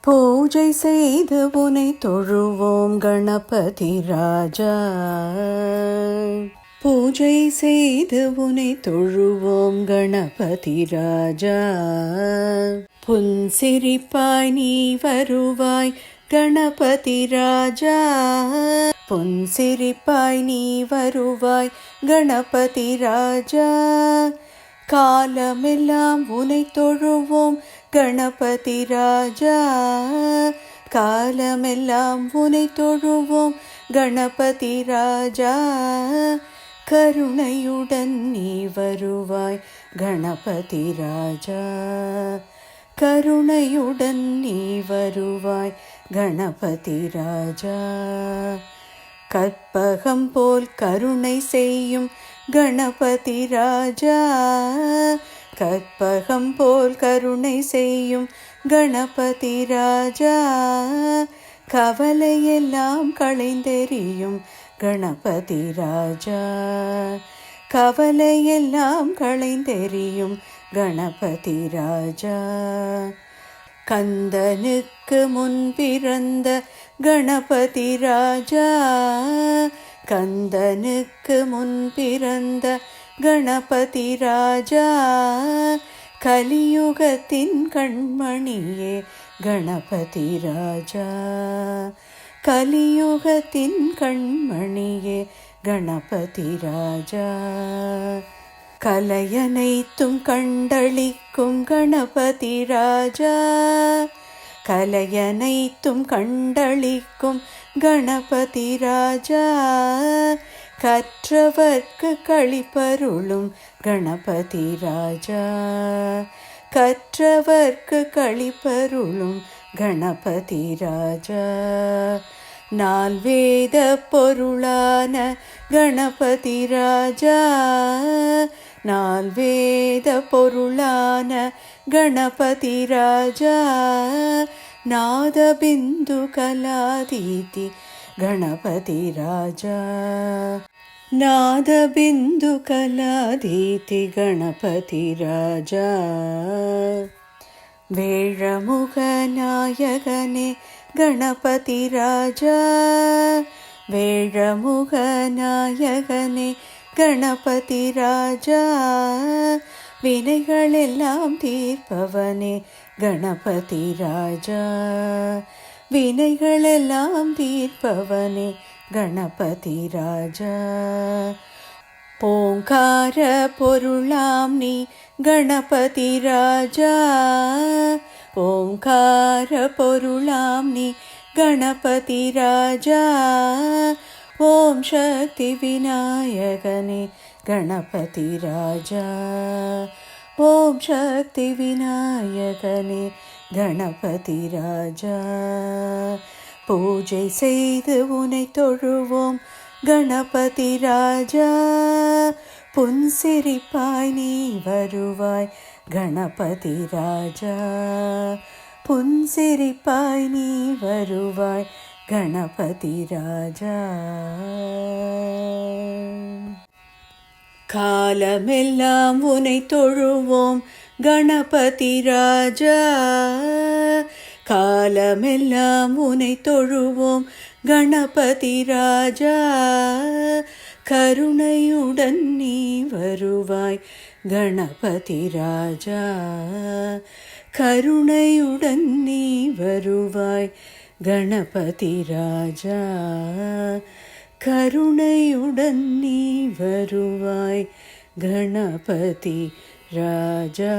பூஜை செய்து உனை தொழுவோம் கணபதி ராஜா. பூஜை செய்து உனை தொழுவோம் கணபதி ராஜா. புன்சிரிப்பாய் நீ வருவாய் கணபதி ராஜா. பொன் சிரிப்பாய் நீ வருவாய் கணபதி ராஜா. காலமெல்லாம் உனை தொழுவோம் கணபதி ராஜா. காலமெல்லாம் உனை தொழுவோம் கணபதி ராஜா. கருணையுடன் நீ வருவாய் கணபதி ராஜா. கருணையுடன் நீ வருவாய் கணபதி ராஜா. கற்பகம் போல் கருணை செய்யும் கணபதி ராஜா. கற்பகம் போல் கருணை செய்யும் கணபதி ராஜா. கவலையெல்லாம் களைந்தெறியும் கணபதி ராஜா. கவலையெல்லாம் களைந்தெறியும் கணபதி ராஜா. கந்தனுக்கு முன் பிறந்த கணபதி ராஜா கந்தனுக்கு முன் பிறந்த கணபதி ராஜா கலியுகத்தின் கண்மணியே கணபதி ராஜா. கலியுகத்தின் கண்மணியே கணபதி ராஜா. கலையனைத்தும் கண்டளிக்கும் கணபதி ராஜா. கலையனைத்தும் கண்டளிக்கும் கணபதி ராஜா. கற்றவர்க்கு கழிப்பருளும் கணபதி ராஜா. கற்றவர்க்கு கழிப்பருளும் கணபதி ராஜா. நால்வேத பொருளான கணபதி ராஜா. நால்வேத பொருளான गणपतिराजा नादबिन्दुकलादीति गणपतिराजा नादबिन्दुकलादीति गणपतिराजा वेळमुखनायकने गणपतिराजा वेळमुखनायकने गणपतिराजा வினைகளெல்லாம் தீர்ப்பவனே கணபதி ராஜா. வினைகளெல்லாம் தீர்ப்பவனே கணபதி ராஜா. ஓங்கார பொருளாம் நீ கணபதி ராஜா. ஓங்கார பொருளாம் நீ கணபதி ராஜா. ஓம் சக்தி விநாயகனே கணபதி ராஜா ஓம் சக்தி விநாயகனே கணபதி ராஜா பூஜை செய்து உனை தொழுவோம் கணபதி ராஜா புன்சிரிப்பாய் நீ வருவாய் கணபதி ராஜா புன்சிரிப்பாய் நீ வருவாய் கணபதி ராஜா காலமெல்லாம் உனை தொழுவோம் கணபதி ராஜா. காலமெல்லாம் உனை தொழுவோம் கணபதி ராஜா. கருணையுடன் நீ வருவாய் கணபதி ராஜா. கருணையுடன் நீ வருவாய் கணபதி ராஜா. கருணையுடன் நீ வருவாய் கணபதி ராஜா.